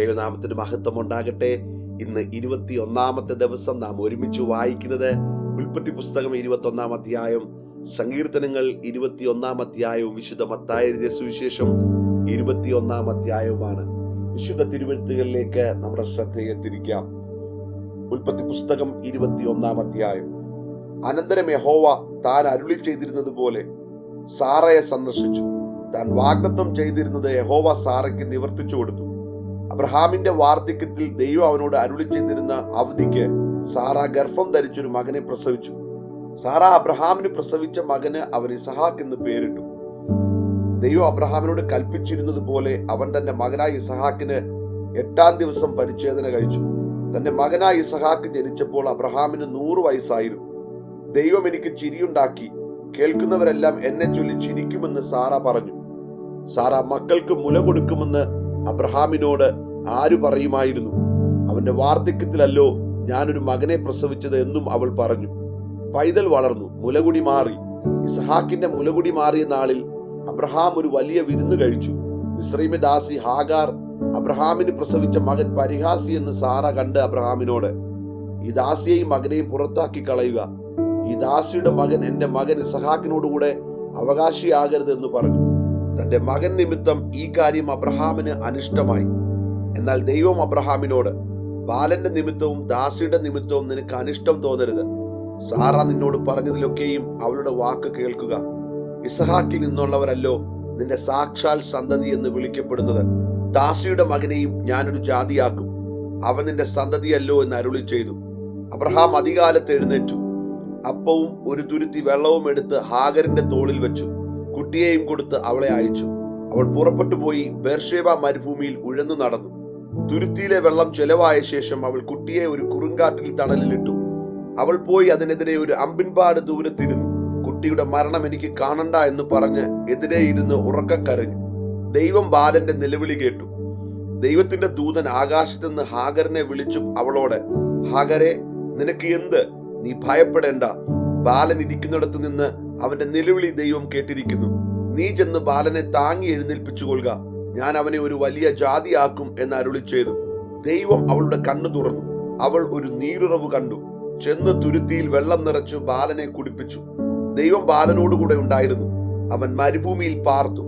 ദൈവനാമത്തിന് മഹത്വം ഉണ്ടാകട്ടെ ഇന്ന് ഇരുപത്തി ഒന്നാമത്തെ ദിവസം നാം ഒരുമിച്ച് വായിക്കുന്നത് ഉൽപ്പത്തി പുസ്തകം ഇരുപത്തി ഒന്നാം അധ്യായം. സങ്കീർത്തനങ്ങൾ ഇരുപത്തി ഒന്നാം അധ്യായവും വിശുദ്ധ മത്തായ സുവിശേഷം ഇരുപത്തി ഒന്നാം അധ്യായവുമാണ്. വിശുദ്ധ തിരുവഴുത്തുകളിലേക്ക് നമ്മുടെ ശ്രദ്ധയെ തിരിക്കാം. ഉൽപ്പത്തി പുസ്തകം ഇരുപത്തി ഒന്നാം അധ്യായം. അനന്തരം യഹോവ താൻ അരുളി ചെയ്തിരുന്നത് പോലെ സാറയെ സന്ദർശിച്ചു. താൻ വാഗ്ദത്വം ചെയ്തിരുന്നത് യഹോവ സാറയ്ക്ക് നിവർത്തിച്ചു കൊടുത്തു. അബ്രഹാമിന്റെ വാർദ്ധക്യത്തിൽ ദൈവം അവനോട് അരുളി ചെയ്തിരുന്ന അവധിക്ക് സാറ ഗർഭം ധരിച്ചൊരു മകനെ പ്രസവിച്ചു. സാറ അബ്രഹാമിന് പ്രസവിച്ച മകന് അവൻ ഇസഹാക്ക് എന്ന് പേരിട്ടു. ദൈവം അബ്രഹാമിനോട് കൽപ്പിച്ചിരുന്നത് പോലെ അവൻ തന്റെ മകനായ ഇസഹാക്കിന് എട്ടാം ദിവസം പരിച്ഛേദന കഴിച്ചു. തന്റെ മകനായ ഇസഹാക്ക് ജനിച്ചപ്പോൾ അബ്രഹാമിന് നൂറ് വയസ്സായിരുന്നു. ദൈവം എനിക്ക് ചിരിയുണ്ടാക്കി. കേൾക്കുന്നവരെല്ലാം എന്നെ ചൊല്ലി ചിരിക്കുമെന്ന് സാറ പറഞ്ഞു. സാറ മക്കൾക്ക് മുല കൊടുക്കുമെന്ന് അബ്രഹാമിനോട് ആരു പറയുമായിരുന്നു? അവന്റെ വാർദ്ധക്യത്തിലല്ലോ ഞാനൊരു മകനെ പ്രസവിച്ചത് എന്നും അവൾ പറഞ്ഞു. പൈതൽ വളർന്നു മുലകുടി മാറി. ഇസഹാക്കിന്റെ മുലകുടി മാറിയ നാളിൽ അബ്രഹാം ഒരു വലിയ വിരുന്ന് കഴിച്ചു. മിശ്രീമ ദാസി ഹാഗാർ അബ്രഹാമിന് പ്രസവിച്ച മകൻ പരിഹാസി എന്ന് സാറ കണ്ട് അബ്രഹാമിനോട് ഈ ദാസിയെയും മകനെയും പുറത്താക്കി കളയുക. ഈ ദാസിയുടെ മകൻ എന്റെ മകൻ ഇസഹാക്കിനോടുകൂടെ അവകാശിയാകരുത് എന്ന് പറഞ്ഞു. തന്റെ മകൻ നിമിത്തം ഈ കാര്യം അബ്രഹാമിന് അനിഷ്ടമായി. എന്നാൽ ദൈവം അബ്രഹാമിനോട് ബാലന്റെ നിമിത്തവും ദാസിയുടെ നിമിത്തവും നിനക്ക് അനിഷ്ടം തോന്നരുത്. സാറ നിന്നോട് പറഞ്ഞതിലൊക്കെയും അവളുടെ വാക്ക് കേൾക്കുക. ഇസഹാക്കിൽ നിന്നുള്ളവരല്ലോ നിന്റെ സാക്ഷാൽ സന്തതി എന്ന് വിളിക്കപ്പെടുന്നത്. ദാസിയുടെ മകനെയും ഞാനൊരു ജാതിയാക്കും. അവൻ നിന്റെ സന്തതിയല്ലോ എന്ന് അരുളി ചെയ്തു. അബ്രഹാം അധികാലത്ത് എഴുന്നേറ്റു. അപ്പവും ഒരു തുരുത്തി വെള്ളവും എടുത്ത് ഹാഗറിന്റെ തോളിൽ വെച്ചു. കുട്ടിയെയും കൊടുത്ത് അവളെ അയച്ചു. അവൾ പുറപ്പെട്ടു പോയി ബേർഷേബ മരുഭൂമിയിൽ ഉഴന്നു നടന്നു. തുരുത്തിയിലെ വെള്ളം ചെലവായ ശേഷം അവൾ കുട്ടിയെ ഒരു കുറുങ്കാട്ടിൽ തണലിലിട്ടു. അവൾ പോയി അതിനെതിരെ ഒരു അമ്പിൻപാട് ദൂരത്തിരുന്നു. കുട്ടിയുടെ മരണം എനിക്ക് കാണണ്ട എന്ന് പറഞ്ഞ് എതിരെ ഇരുന്ന് ഉറക്കക്കരഞ്ഞു ദൈവം ബാലന്റെ നിലവിളി കേട്ടു. ദൈവത്തിന്റെ ദൂതൻ ആകാശത്ത് നിന്ന് ഹാഗറിനെ വിളിച്ചു അവളോട് ഹാഗരെ നിനക്ക് എന്ത്? നീ ഭയപ്പെടേണ്ട. ബാലൻ ഇരിക്കുന്നിടത്ത് നിന്ന് അവന്റെ നിലവിളി ദൈവം കേട്ടിരിക്കുന്നു. നീ ചെന്ന് ബാലനെ താങ്ങി എഴുന്നേൽപ്പിച്ചു കൊള്ളുക ഞാൻ അവനെ ഒരു വലിയ ജാതിയാക്കും എന്ന് അരുളി ചെയ്തു. ദൈവം അവളുടെ കണ്ണു തുറന്നു. അവൾ ഒരു നീരുറവ് കണ്ടു. ചെന്ന് തുരുത്തിയിൽ വെള്ളം നിറച്ചു ബാലനെ കുടിപ്പിച്ചു. ദൈവം ബാലനോടുകൂടെ ഉണ്ടായിരുന്നു. അവൻ മരുഭൂമിയിൽ പാർത്തു.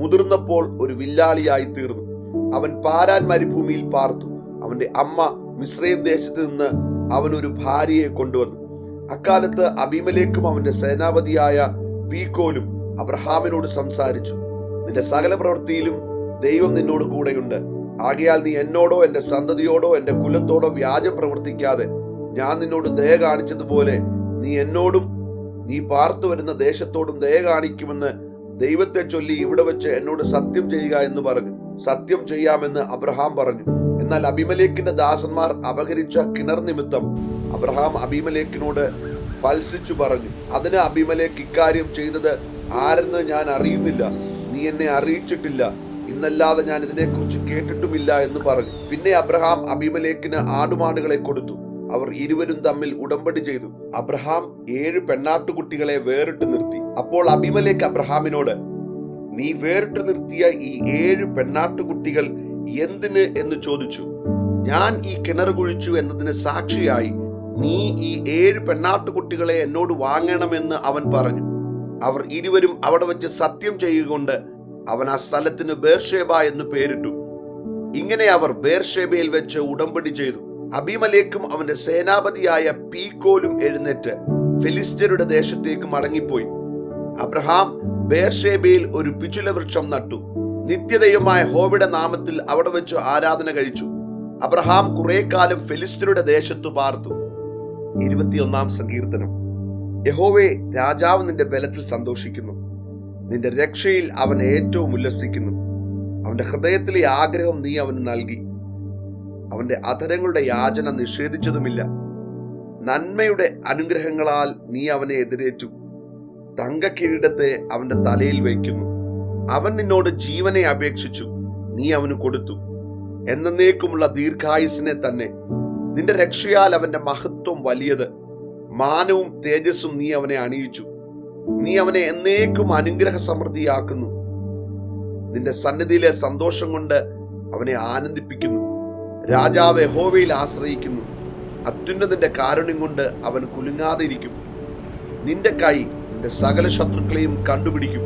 മുതിർന്നപ്പോൾ ഒരു വില്ലാളിയായി തീർന്നു. അവൻ പാരാൻ മരുഭൂമിയിൽ പാർത്തു. അവന്റെ അമ്മ മിശ്രയും ദേശത്ത് നിന്ന് അവൻ ഒരു ഭാര്യയെ കൊണ്ടുവന്നു. അക്കാലത്ത് അബിമലേക്കും അവന്റെ സേനാപതിയായ പീക്കോലും അബ്രഹാമിനോട് സംസാരിച്ചു. നിന്റെ സകല പ്രവൃത്തിയിലും ദൈവം നിന്നോട് കൂടെയുണ്ട്. ആകയാൽ നീ എന്നോടോ എന്റെ സന്തതിയോടോ എന്റെ കുലത്തോടോ വ്യാജം പ്രവർത്തിക്കാതെ ഞാൻ നിന്നോട് ദയ കാണിച്ചതുപോലെ നീ എന്നോടും നീ പാർത്തു വരുന്ന ദേശത്തോടും ദയ കാണിക്കുമെന്ന് ദൈവത്തെ ചൊല്ലി ഇവിടെ വെച്ച് എന്നോട് സത്യം ചെയ്യുക എന്ന് പറഞ്ഞു. സത്യം ചെയ്യാമെന്ന് അബ്രഹാം പറഞ്ഞു. എന്നാൽ അബിമലേക്കിന്റെ ദാസന്മാർ അപകരിച്ച കിണർ നിമിത്തം അബ്രഹാം അബിമലേക്കിനോട് ഫൽസിച്ചു പറഞ്ഞു അതിന് അബിമലേക്ക് ഇക്കാര്യം ചെയ്തത് ആരെന്ന് ഞാൻ അറിയുന്നില്ല. നീ എന്നെ അറിയിച്ചിട്ടില്ല. ഇന്നല്ലാതെ ഞാൻ ഇതിനെക്കുറിച്ച് കേട്ടിട്ടുമില്ല എന്ന് പറഞ്ഞു. പിന്നെ അബ്രഹാം അബിമലേക്കിന് ആടുമാടുകളെ കൊടുത്തു. അവർ ഇരുവരും തമ്മിൽ ഉടമ്പടി ചെയ്തു. അബ്രഹാം ഏഴ് പെണ്ണാട്ടുകുട്ടികളെ വേറിട്ട് നിർത്തി. അപ്പോൾ അബിമലേക്ക് അബ്രഹാമിനോട് നീ വേറിട്ട് നിർത്തിയ ഈ ഏഴ് പെണ്ണാട്ടുകുട്ടികൾ എന്തിന്? എന്ന് ചോദിച്ചു. ഞാൻ ഈ കിണർ കുഴിച്ചു എന്നതിന് സാക്ഷിയായി. നീ ഈ ഏഴ് പെണ്ണാട്ടുകുട്ടികളെ എന്നോട് വാങ്ങണമെന്ന് അവൻ പറഞ്ഞു. അവർ ഇരുവരും അവിടെ വെച്ച് സത്യം ചെയ്യുകൊണ്ട് അവൻ ആ സ്ഥലത്തിന് ബേർഷേബ എന്ന് പേരിട്ടു. ഇങ്ങനെ അവർ ബേർഷേബയിൽ വെച്ച് ഉടമ്പടി ചെയ്തു. അബിമലേക്കും അവന്റെ സേനാപതിയായ പീക്കോലും എഴുന്നേറ്റ് ഫിലിസ്ത്യരുടെ ദേശത്തേക്ക് മടങ്ങിപ്പോയി. അബ്രഹാം ബേർഷേബയിൽ ഒരു പിച്ചുല വൃക്ഷം നട്ടു. നിത്യതയുമായ ഹോബിയുടെ നാമത്തിൽ അവിടെ വെച്ച് ആരാധന കഴിച്ചു. അബ്രഹാം കുറെ കാലം ഫിലിസ്ത്യരുടെ ദേശത്തു പാർത്തു. ഇരുപത്തിയൊന്നാം സങ്കീർത്തനം. യഹോവേ രാജാവ് നിന്റെ ബലത്തിൽ സന്തോഷിക്കുന്നു. നിന്റെ രക്ഷയിൽ അവൻ ഏറ്റവും ഉല്ലസിക്കുന്നു. അവന്റെ ഹൃദയത്തിലെ ആഗ്രഹം നീ അവന് നൽകി. അവന്റെ അധരങ്ങളുടെ യാചന നിഷേധിച്ചതുമില്ല. നന്മയുടെ അനുഗ്രഹങ്ങളാൽ നീ അവനെ എതിരേറ്റു. തങ്കക്കിരീടത്തെ അവന്റെ തലയിൽ വയ്ക്കുന്നു. അവൻ നിന്നോട് ജീവനെ അപേക്ഷിച്ചു. നീ അവന് കൊടുത്തു. എന്നേക്കുമുള്ള ദീർഘായുസിനെ തന്നെ. നിന്റെ രക്ഷയാൽ അവന്റെ മഹത്വം വലിയത്. മാനവും തേജസ്സും നീ അവനെ അണിയിച്ചു. നീ അവനെ എന്നേക്കും അനുഗ്രഹ സമൃദ്ധിയാക്കുന്നു നിന്റെ സന്നിധിയിലെ സന്തോഷം കൊണ്ട് അവനെ ആനന്ദിപ്പിക്കുന്നു. രാജാവ് യഹോവയിൽ ആശ്രയിക്കുന്നു. അത്യുന്നതിന്റെ കാരുണ്യം കൊണ്ട് അവൻ കുലുങ്ങാതിരിക്കും നിന്റെ കൈ നിന്റെ സകല ശത്രുക്കളെയും കണ്ടുപിടിക്കും.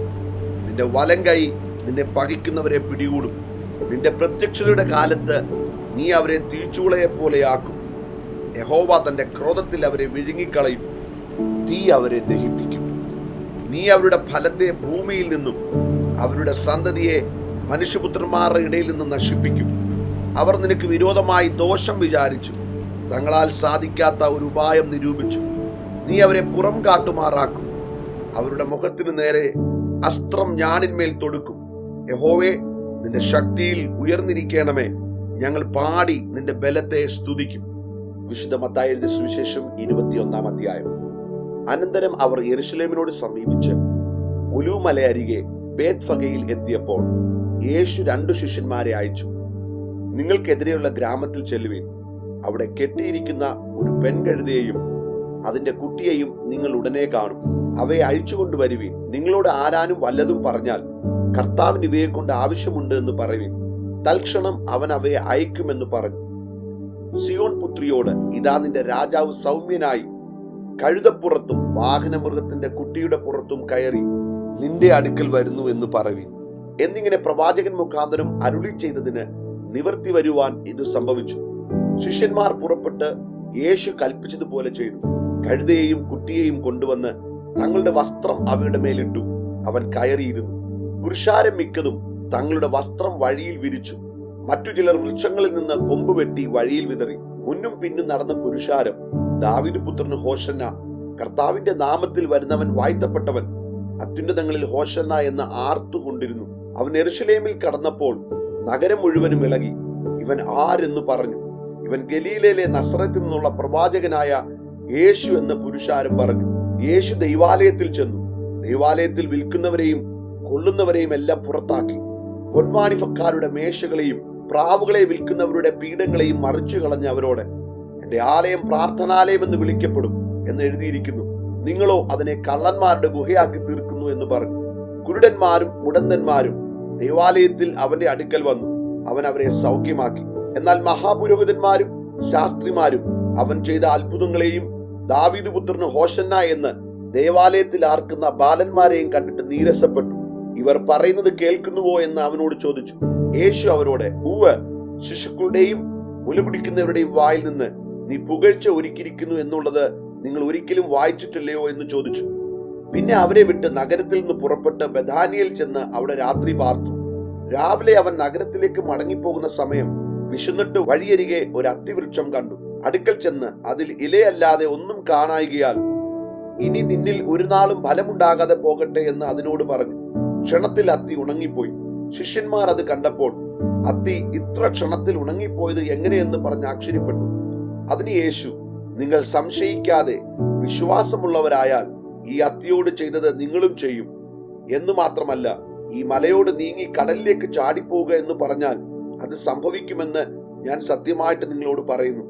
നിന്റെ വലം കൈ നിന്നെ പകിക്കുന്നവരെ പിടികൂടും. നിന്റെ പ്രത്യക്ഷതയുടെ കാലത്ത് നീ അവരെ തീച്ചൂളയെ പോലെയാക്കും യഹോവ തന്റെ ക്രോധത്തിൽ അവരെ വിഴുങ്ങിക്കളയും. തീ അവരെ ദഹിപ്പിക്കും. നീ അവരുടെ ഫലത്തെ ഭൂമിയിൽ നിന്നും അവരുടെ സന്തതിയെ മനുഷ്യപുത്രന്മാരുടെ ഇടയിൽ നിന്നും നശിപ്പിക്കും. അവർ നിനക്ക് വിരോധമായി ദോഷം വിചാരിച്ചു. തങ്ങളാൽ സാധിക്കാത്ത ഒരു ഉപായം നിരൂപിച്ചു. നീ അവരെ പുറം കാട്ടുമാറാക്കും. അവരുടെ മുഖത്തിനു നേരെ അസ്ത്രം ഞാനിന്മേൽ തൊടുക്കും. യഹോവേ നിന്റെ ശക്തിയിൽ ഉയർന്നിരിക്കണമേ. ഞങ്ങൾ പാടി നിന്റെ ബലത്തെ സ്തുതിക്കും. വിശുദ്ധ മത്തായി സുവിശേഷം ഇരുപത്തിയൊന്നാം അധ്യായം. അനന്തരം അവർ യെരുഷലേമിനോട് സമീപിച്ച് ഉലൂമല അരികെ ബേത്ഫഗയിൽ എത്തിയപ്പോൾ യേശു രണ്ടു ശിഷ്യന്മാരെ അയച്ചു. നിങ്ങൾക്കെതിരെയുള്ള ഗ്രാമത്തിൽ ചെല്ലുവിൻ. അവിടെ കെട്ടിയിരിക്കുന്ന ഒരു പെൺകഴുതയെയും അതിന്റെ കുട്ടിയെയും നിങ്ങൾ ഉടനെ കാണും. അവയെ അഴിച്ചുകൊണ്ടുവരുവിൻ നിങ്ങളോട് ആരാനും വല്ലതും പറഞ്ഞാൽ കർത്താവിന് ഇവയെ കൊണ്ട് ആവശ്യമുണ്ട് എന്ന് പറയുവിൻ. തൽക്ഷണം അവൻ അവയെ അയക്കുമെന്ന് പറഞ്ഞു. സിയോൺ പുത്രിയോട് ഇതാ നിന്റെ രാജാവ് സൗമ്യനായി കഴുതപ്പുറത്തും വാഹനമൃഗത്തിന്റെ കുട്ടിയുടെ പുറത്തും കയറി നിന്റെ അടുക്കൽ വരുന്നു എന്ന് പറവി എന്നിങ്ങനെ പ്രവാചകൻ മുഖാന്തരം അരുളി ചെയ്തതിന് നിവർത്തി വരുവാൻ ഇത് സംഭവിച്ചു. ശിഷ്യന്മാർ പുറപ്പെട്ട് യേശു കൽപ്പിച്ചതുപോലെ ചെയ്തു. കഴുതയെയും കുട്ടിയെയും കൊണ്ടുവന്ന് തങ്ങളുടെ വസ്ത്രം അവയുടെ മേലിട്ടു. അവൻ കയറിയിരുന്നു. പുരുഷാരം മിക്കതും തങ്ങളുടെ വസ്ത്രം വഴിയിൽ വിരിച്ചു. മറ്റു ചിലർ വൃക്ഷങ്ങളിൽ നിന്ന് കൊമ്പ് വെട്ടി വഴിയിൽ വിതറി. മുന്നും പിന്നും നടന്ന പുരുഷാരം ദാവിദ് പുത്രന് ഹോഷന്ന കർത്താവിന്റെ നാമത്തിൽ വരുന്നവൻ വാഴ്ത്തപ്പെട്ടവൻ അത്യുന്നതങ്ങളിൽ ഹോഷന്ന എന്ന് ആർത്തുകൊണ്ടിരുന്നു. അവൻ എറുഷലേമിൽ കടന്നപ്പോൾ നഗരം മുഴുവനും ഇളകി. ഇവൻ ആരെന്ന് പറഞ്ഞു? ഇവൻ ഗലീലയിലെ നസ്രത്തിൽ നിന്നുള്ള പ്രവാചകനായ യേശു എന്ന പുരുഷാരം പറഞ്ഞു. യേശു ദൈവാലയത്തിൽ ചെന്നു. ദൈവാലയത്തിൽ വിൽക്കുന്നവരെയും കൊള്ളുന്നവരെയും എല്ലാം പുറത്താക്കി. പൊന്മാണിഫക്കാരുടെ മേശകളെയും പ്രാവുകളെ വിൽക്കുന്നവരുടെ പീഠങ്ങളെയും മറിച്ചു കളഞ്ഞ അവരോട് എന്റെ ആലയം പ്രാർത്ഥനാലയം എന്ന് വിളിക്കപ്പെടും എന്ന് എഴുതിയിരിക്കുന്നു. നിങ്ങളോ അതിനെ കള്ളന്മാരുടെ ഗുഹയാക്കി തീർക്കുന്നു എന്ന് പറഞ്ഞു. കുരുടന്മാരും മുടന്തന്മാരും ദേവാലയത്തിൽ അവന്റെ അടുക്കൽ വന്നു. അവൻ അവരെ സൗഖ്യമാക്കി. എന്നാൽ മഹാപുരോഹിതന്മാരും ശാസ്ത്രിമാരും അവൻ ചെയ്ത അത്ഭുതങ്ങളെയും ദാവീദ് പുത്രന് ഹോഷന്ന എന്ന് ദേവാലയത്തിൽ ആർക്കുന്ന ബാലന്മാരെയും കണ്ടിട്ട് നീരസപ്പെട്ടു. ഇവർ പറയുന്നത് കേൾക്കുന്നുവോ എന്ന് അവനോട് ചോദിച്ചു. യേശു അവരോട് ഉവ് ശിശുക്കളുടെയും മുലപിടിക്കുന്നവരുടെയും വായിൽ നിന്ന് നീ പുകഴ്ച ഒരുക്കിയിരിക്കുന്നു എന്നുള്ളത് നിങ്ങൾ ഒരിക്കലും വായിച്ചിട്ടില്ലയോ എന്ന് ചോദിച്ചു. പിന്നെ അവരെ വിട്ട് നഗരത്തിൽ നിന്ന് പുറപ്പെട്ട് ബദാനിയിൽ ചെന്ന് അവിടെ രാത്രി പാർത്തു. രാവിലെ അവൻ നഗരത്തിലേക്ക് മടങ്ങിപ്പോകുന്ന സമയം വിശന്നിട്ട് വഴിയരികെ ഒരു അത്തിവൃക്ഷം കണ്ടു. അടുക്കൽ ചെന്ന് അതിൽ ഇലയല്ലാതെ ഒന്നും കാണായികയാൽ ഇനി നിന്നിൽ ഒരു നാളും ഫലമുണ്ടാകാതെ പോകട്ടെ എന്ന് അതിനോട് പറഞ്ഞു. ക്ഷണത്തിൽ അത്തി ഉണങ്ങിപ്പോയി. ശിഷ്യന്മാർ അത് കണ്ടപ്പോൾ അത്തി ഇത്ര ക്ഷണത്തിൽ ഉണങ്ങിപ്പോയത് എങ്ങനെയെന്ന് പറഞ്ഞ് ആശ്ചര്യപ്പെട്ടു. അതിന് യേശു നിങ്ങൾ സംശയിക്കാതെ വിശ്വാസമുള്ളവരായാൽ ഈ അത്തിയോട് ചെയ്തത് നിങ്ങളും ചെയ്യും. എന്ന് മാത്രമല്ല ഈ മലയോട് നീങ്ങി കടലിലേക്ക് ചാടിപ്പോവുക എന്ന് പറഞ്ഞാൽ അത് സംഭവിക്കുമെന്ന് ഞാൻ സത്യമായിട്ട് നിങ്ങളോട് പറയുന്നു.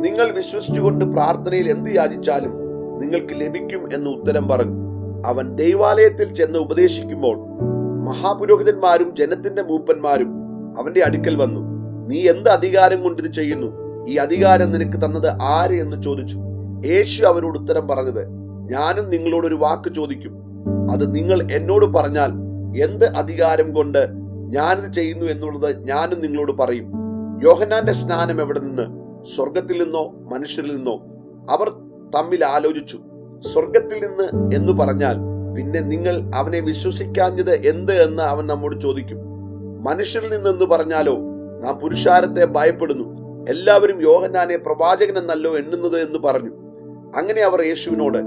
നിങ്ങൾ വിശ്വസിച്ചുകൊണ്ട് പ്രാർത്ഥനയിൽ എന്ത് യാചിച്ചാലും നിങ്ങൾക്ക് ലഭിക്കും എന്ന് ഉത്തരം പറഞ്ഞു. അവൻ ദൈവാലയത്തിൽ ചെന്ന് ഉപദേശിക്കുമ്പോൾ മഹാപുരോഹിതന്മാരും ജനത്തിന്റെ മൂപ്പന്മാരും അവന്റെ അടുക്കൽ വന്നു. നീ എന്ത് അധികാരം കൊണ്ട് ഇത് ചെയ്യുന്നു? ഈ അധികാരം നിനക്ക് തന്നത് ആര് എന്ന് ചോദിച്ചു. യേശു അവരോട് ഉത്തരം പറഞ്ഞത് ഞാനും നിങ്ങളോട് ഒരു വാക്ക് ചോദിക്കും. അത് നിങ്ങൾ എന്നോട് പറഞ്ഞാൽ എന്ത് അധികാരം കൊണ്ട് ഞാനിത് ചെയ്യുന്നു എന്നുള്ളത് ഞാനും നിങ്ങളോട് പറയും. യോഹനാന്റെ സ്നാനം എവിടെ നിന്ന്? സ്വർഗത്തിൽ നിന്നോ? മനുഷ്യരിൽ നിന്നോ? അവർ തമ്മിൽ ആലോചിച്ചു. സ്വർഗത്തിൽ നിന്ന് എന്ന് പറഞ്ഞാൽ പിന്നെ നിങ്ങൾ അവനെ വിശ്വസിക്കാഞ്ഞത് എന്ത് എന്ന് അവൻ നമ്മോട് ചോദിക്കും. മനുഷ്യരിൽ നിന്നെന്ന് പറഞ്ഞാലോ? നാം പുരുഷാരത്തെ ഭയപ്പെടുന്നു. എല്ലാവരും യോഹന്നാനെ പ്രവാചകൻ എന്നല്ലോ എണ്ണുന്നത് എന്ന് പറഞ്ഞു. അങ്ങനെ അവർ യേശുവിനോട്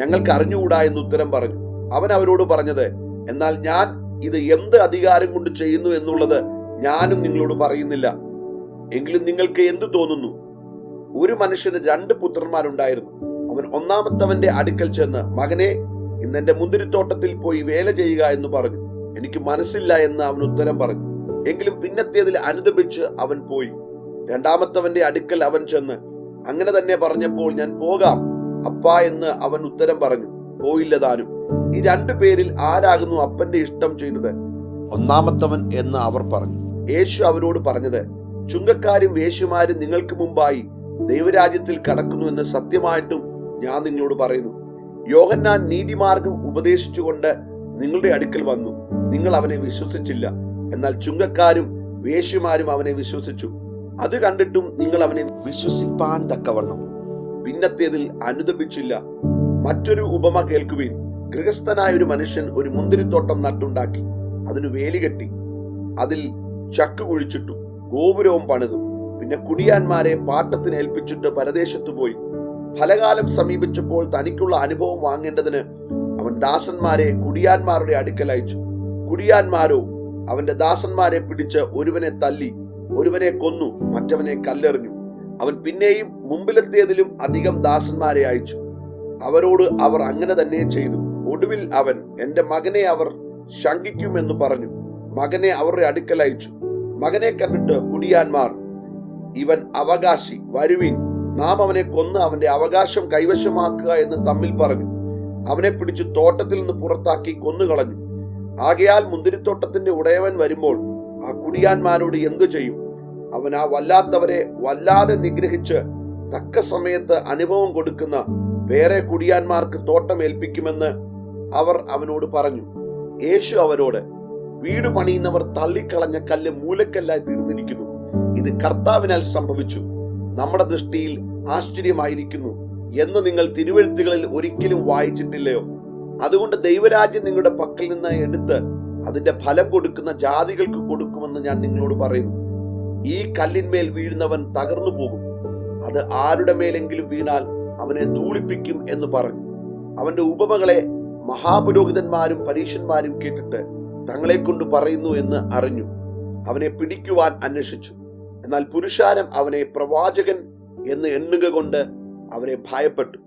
ഞങ്ങൾക്ക് അറിഞ്ഞുകൂടാ എന്ന് ഉത്തരം പറഞ്ഞു. അവൻ അവരോട് പറഞ്ഞത് എന്നാൽ ഞാൻ ഇത് എന്ത് അധികാരം കൊണ്ട് ചെയ്യുന്നു എന്നുള്ളത് ഞാനും നിങ്ങളോട് പറയുന്നില്ല. എങ്കിലും നിങ്ങൾക്ക് എന്തു തോന്നുന്നു? ഒരു മനുഷ്യന് രണ്ട് പുത്രന്മാരുണ്ടായിരുന്നു. അവൻ ഒന്നാമത്തവന്റെ അടുക്കൽ ചെന്ന് മകനെ ഇന്ന് എന്റെ മുന്തിരിത്തോട്ടത്തിൽ പോയി വേല ചെയ്യുക എന്ന് പറഞ്ഞു. എനിക്ക് മനസ്സില്ല എന്ന് അവൻ ഉത്തരം പറഞ്ഞു. എങ്കിലും പിന്നത്തേതിൽ അനുദപിച്ച് അവൻ പോയി. രണ്ടാമത്തവന്റെ അടുക്കൽ അവൻ ചെന്ന് അങ്ങനെ തന്നെ പറഞ്ഞപ്പോൾ ഞാൻ പോകാം. അപ്പ എന്ന് അവൻ ഉത്തരം പറഞ്ഞു പോയില്ല താനും. ഈ രണ്ടു പേരിൽ ആരാകുന്നു അപ്പന്റെ ഇഷ്ടം ചെയ്തത്? ഒന്നാമത്തവൻ എന്ന് അവർ പറഞ്ഞു. യേശു അവരോട് പറഞ്ഞത് ചുങ്കക്കാരും വേശ്യമാരും നിങ്ങൾക്ക് മുമ്പായി ദൈവരാജ്യത്തിൽ കടക്കുന്നു എന്ന് സത്യമായിട്ടും ഞാൻ നിങ്ങളോട് പറയുന്നു. യോഹന്നാൻ നീതിമാർഗം ഉപദേശിച്ചുകൊണ്ട് നിങ്ങളുടെ അടുക്കൽ വന്നു. നിങ്ങൾ അവനെ വിശ്വസിച്ചില്ല. എന്നാൽ ചുങ്കക്കാരും വേശ്യമാരും അവനെ വിശ്വസിച്ചു. അത് കണ്ടിട്ടും നിങ്ങൾ അവനെ വിശ്വസിപ്പാൻ തക്കവണ്ണം. പിന്നത്തേതിൽ അനുദപിച്ചില്ല. മറ്റൊരു ഉപമ കേൾക്കുവിൻ. ഗൃഹസ്ഥനായ ഒരു മനുഷ്യൻ ഒരു മുന്തിരിത്തോട്ടം നട്ടുണ്ടാക്കി. അതിന് വേലി കെട്ടി. അതിൽ ചക്ക് കുഴിച്ചിട്ടു. ഗോപുരവും പണിതു. പിന്നെ കുടിയാന്മാരെ പാട്ടത്തിന് ഏൽപ്പിച്ചിട്ട് പരദേശത്തു പോയി. ഫലകാലം സമീപിച്ചപ്പോൾ തനിക്കുള്ള അനുഭവം വാങ്ങേണ്ടതിന് അവൻ ദാസന്മാരെ കുടിയാന്മാരുടെ അടുക്കൽ അയച്ചു. കുടിയാന്മാരോ അവന്റെ ദാസന്മാരെ പിടിച്ച് ഒരുവനെ തല്ലി. ഒരുവനെ കൊന്നു മറ്റവനെ കല്ലെറിഞ്ഞു. അവൻ പിന്നെയും മുമ്പിലെത്തിയതിലും അധികം ദാസന്മാരെ അയച്ചു. അവരോട് അവർ അങ്ങനെ തന്നെ ചെയ്തു. ഒടുവിൽ അവൻ എന്റെ മകനെ അവർ ശങ്കിക്കുമെന്ന് പറഞ്ഞു. മകനെ അവരുടെ അടുക്കൽ അയച്ചു. മകനെ കണ്ടിട്ട് കുടിയാൻമാർ ഇവൻ അവകാശി വരുവിൻ. നാം അവനെ കൊന്ന് അവന്റെ അവകാശം കൈവശമാക്കുക എന്ന് തമ്മിൽ പറഞ്ഞു. അവനെ പിടിച്ചു തോട്ടത്തിൽ നിന്ന് പുറത്താക്കി കൊന്നുകളഞ്ഞു. ആകയാൽ മുന്തിരിത്തോട്ടത്തിന്റെ ഉടയവൻ വരുമ്പോൾ ആ കുടിയാന്മാരോട് എന്തു ചെയ്യും? അവൻ ആ വല്ലാത്തവരെ വല്ലാതെ നിഗ്രഹിച്ച് തക്ക സമയത്ത് അനുഭവം കൊടുക്കുന്ന വേറെ കുടിയാന്മാർക്ക് തോട്ടം ഏൽപ്പിക്കുമെന്ന് അവർ അവനോട് പറഞ്ഞു. യേശു അവരോട് വീട് പണിയുന്നവർ തള്ളിക്കളഞ്ഞ കല്ല് മൂലക്കല്ലായി തീർന്നിരിക്കുന്നു. ഇത് കർത്താവിനാൽ സംഭവിച്ചു. നമ്മുടെ ദൃഷ്ടിയിൽ ആശ്ചര്യമായിരിക്കുന്നു എന്ന് നിങ്ങൾ തിരുവഴുത്തുകളിൽ ഒരിക്കലും വായിച്ചിട്ടില്ലയോ? അതുകൊണ്ട് ദൈവരാജ്യം നിങ്ങളുടെ പക്കൽ നിന്ന് എടുത്ത് അതിന്റെ ഫലം കൊടുക്കുന്ന ജാതികൾക്ക് കൊടുക്കുമെന്ന് ഞാൻ നിങ്ങളോട് പറയുന്നു. ഈ കല്ലിന്മേൽ വീഴുന്നവൻ തകർന്നു പോകും. അത് ആരുടെ മേലെങ്കിലും വീണാൽ അവനെ ധൂളിപ്പിക്കും എന്ന് പറഞ്ഞു. അവന്റെ ഉപമകളെ മഹാപുരോഹിതന്മാരും പരീക്ഷന്മാരും കേട്ടിട്ട് തങ്ങളെ കൊണ്ട് പറയുന്നു എന്ന് അറിഞ്ഞു. അവനെ പിടിക്കുവാൻ അന്വേഷിച്ചു. എന്നാൽ പുരുഷാരം അവനെ പ്രവാചകൻ എന്ന് എണ്ണുക കൊണ്ട് അവരെ ഭയപ്പെട്ടു.